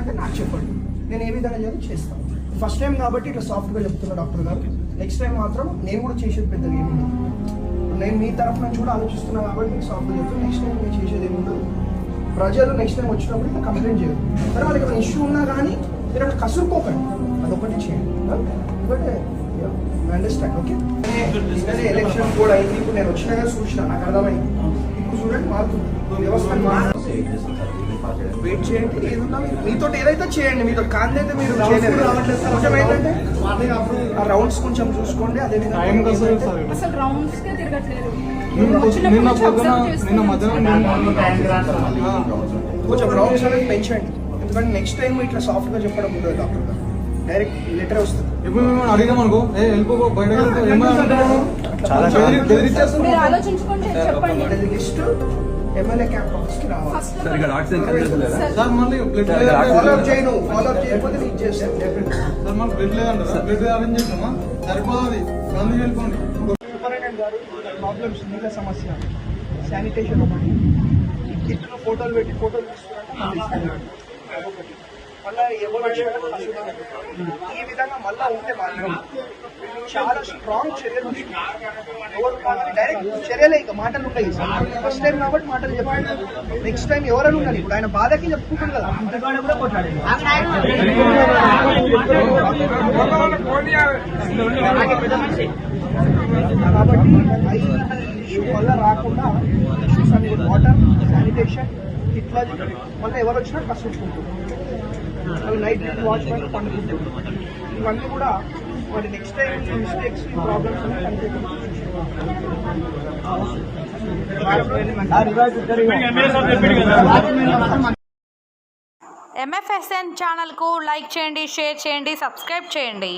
అంటే నాకు చెప్పండి. నేను ఏ విధంగా చేయాలి చేస్తాను. ఫస్ట్ టైం కాబట్టి ఇట్లా సాఫ్ట్గా చెప్తున్నా డాక్టర్ గారు. నెక్స్ట్ టైం మాత్రం నేను కూడా చేసేది పెద్దగా ఏముండదు నేను మీ తరఫు నుంచి కూడా ఆలోచిస్తున్నాను కాబట్టి మీకు సాఫ్ట్గా చెప్తాను నెక్స్ట్ టైం నేను చేసేది ఏముండదు. ప్రజలు నెక్స్ట్ టైం వచ్చినప్పుడు ఇట్లా కంప్లైంట్ చేయరు. మరి వాళ్ళకి ఏమైనా ఇష్యూ ఉన్నా కానీ మీరు అక్కడ కసురుకోకండి. అదొకటి చేయండి. ఎందుకంటే అండర్స్టాండ్ ఓకే నిన్ననే ఎలక్షన్ కూడా అయింది. ఇప్పుడు నేను వచ్చినా కానీ చూసిన నాకు అర్థమైంది. ఇప్పుడు చూడండి మారుతుంది వ్యవస్థ మారుతుంది వెయిట్ చేయండి. ఏదున్నా మీరు- మీతో ఏదైతే చేయండి మీతో కాందైతే మీరు చేయలేరు. కొంచెం ఏంటంటే ఆ రౌండ్స్ కొంచెం చూసుకోండి. అదే అసలు రౌండ్స్ కే తిరగట్లేదు. నిన్న వచ్చినప్పటి నిన్న నుంచి పొద్దున observe చేస్తున్నాను. నిన్న మధ్యాహ్నం కొంచెం రౌండ్స్ అనేది పెంచండి. ఎందుకంటే నెక్స్ట్ టైం ఇట్లా సాఫ్ట్గా చెప్పడం ఉండదు డాక్టర్ గారు డైరెక్ట్ లెటర్ వస్తుంది. ఇప్పుడు మేము అడిగాం అనుకో ఏ వెళ్ళిపో బెదిరించేస్తున్నాం మీరు చెప్పండి. లిస్ట్ ఎమ్మెల్యే క్యాంప్ రావాలి. సార్ సార్ మళ్ళీ లేదంటే ఫాలో అప్ చేయను. ఫాలో అప్ చేయకపోతే నీకు చేస్తాను డెఫినెట్ సార్ మళ్ళీ బ్లడ్ లేదంటారా? బ్లడ్ అరేంజ్ చేసామా సరిపోతుంది. అందుకు వెళ్ళిపోండి సూపరింటెండెంట్ గారు ప్రాబ్లమ్స్ నీళ్ళ సమస్య శానిటేషన్ ఒకటి. కిట్లో ఫోటోలు పెట్టి ఫోటోలు తీసుకురంటే మళ్ళీ ఈ విధంగా మళ్ళా ఉంటే మాత్రం చాలా స్ట్రాంగ్ చర్యలు ఎవరు డైరెక్ట్ చర్యలే ఇక మాటలు ఉంటాయి. ఫస్ట్ టైం కాబట్టి మాటలు చెప్పాడు నెక్స్ట్ టైం ఎవరైనా ఉండాలి. ఇప్పుడు ఆయన బాధకి చెప్పుకుంటారు కదా. కాబట్టి ఇష్యూ వల్ల రాకుండా ఇష్యూస్ అన్ని వాటర్ శానిటేషన్ ఇట్లా మళ్ళీ ఎవరు వచ్చినా కష్టం. అవి నైట్ డ్యూటీ వాచ్మెన్ పండుకుంటారు ఇవన్నీ కూడా మరి next time mistakes problems MFSN ఛానల్కు లైక్ చేయండి షేర్ చేయండి సబ్స్క్రైబ్ చేయండి.